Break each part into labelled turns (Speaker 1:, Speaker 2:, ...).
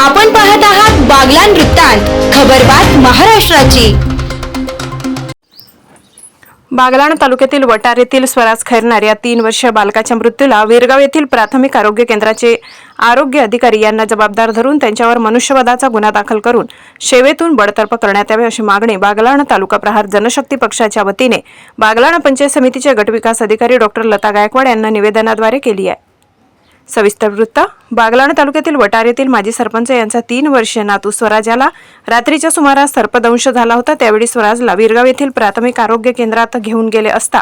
Speaker 1: आपण पाहत आहात बागलान वृत्तांत खबरबात महाराष्ट्राची.
Speaker 2: बागलाण तालुक्यातील वटार येथील स्वराज खैरनार या तीन वर्ष बालकाच्या मृत्यूला विरगाव येथील प्राथमिक आरोग्य केंद्राचे आरोग्य अधिकारी यांना जबाबदार धरून त्यांच्यावर मनुष्यवधाचा गुन्हा दाखल करून सेवेतून बडतर्फ करण्यात यावे अशी मागणी बागलाण तालुका प्रहार जनशक्ती पक्षाच्या वतीने बागलाण पंचायत समितीचे गटविकास अधिकारी डॉक्टर लता गायकवाड यांना निवेदनाद्वारे केली आहे. सविस्तर वृत्त. बागलाण तालुक्यातील वटार येथील माजी सरपंच यांचा तीन वर्षीय नातू स्वराज याला रात्रीच्या सुमारास सर्पदंश झाला होता त्यावेळी स्वराजला विरगाव येथील प्राथमिक आरोग्य केंद्रात घेऊन गेले असता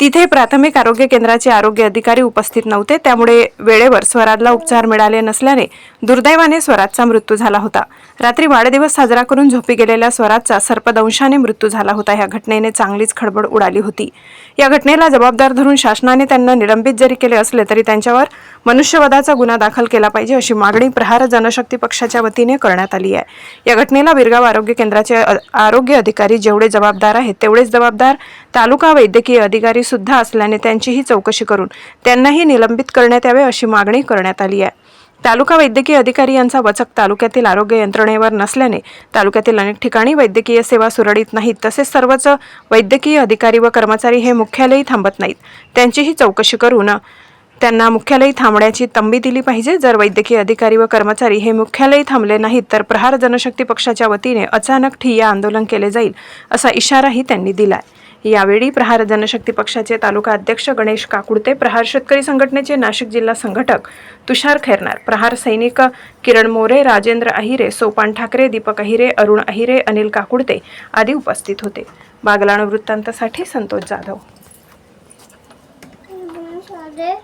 Speaker 2: तिथे प्राथमिक आरोग्य केंद्राचे आरोग्य अधिकारी उपस्थित नव्हते. त्यामुळे वेळेवर स्वराजला उपचार मिळाले नसल्याने दुर्दैवाने स्वराजचा मृत्यू झाला होता. रात्री वाढदिवस साजरा करून झोपी गेलेल्या स्वराजचा सर्पदंशाने मृत्यू झाला होता. या घटनेने चांगलीच खडबड उडाली होती. या घटनेला जबाबदार धरून शासनाने त्यांना निलंबित जरी केले असले तरी त्यांच्यावर मनुष्यवधाचा गुन्हा दाखल केला पाहिजे अशी मागणी प्रहार जनशक्ती पक्षाच्या वतीने करण्यात आली आहे. या घटनेला विरगाव आरोग्य केंद्राचे आरोग्य अधिकारी जेवढे जबाबदार आहेत तेवढेच जबाबदार तालुका वैद्यकीय अधिकारी सुद्धा असल्याने त्यांचीही चौकशी करून त्यांनाही निलंबित करण्यात यावे अशी मागणी करण्यात आली आहे. तालुका वैद्यकीय अधिकारी यांचा वचक तालुक्यातील आरोग्य यंत्रणेवर नसल्याने तालुक्यातील अनेक ठिकाणी वैद्यकीय सेवा सुरळीत नाहीत. तसेच सर्वच वैद्यकीय अधिकारी व कर्मचारी हे मुख्यालयी थांबत नाहीत. त्यांचीही चौकशी करून त्यांना मुख्यालयी थांबण्याची तंबी दिली पाहिजे. जर वैद्यकीय अधिकारी व कर्मचारी हे मुख्यालयी थांबले नाहीत तर प्रहार जनशक्ती पक्षाच्या वतीने अचानक ठिय्या आंदोलन केले जाईल असा इशाराही त्यांनी दिलाय. यावेळी प्रहार जनशक्ती पक्षाचे तालुका अध्यक्ष गणेश काकुडते प्रहार शेतकरी संघटनेचे नाशिक जिल्हा संघटक तुषार खैरनार प्रहार सैनिक किरण मोरे राजेंद्र अहिरे सोपान ठाकरे दीपक अहिरे अरुण अहिरे अनिल काकुडते आदी उपस्थित होते. बागलाण वृत्तांतासाठी संतोष जाधव.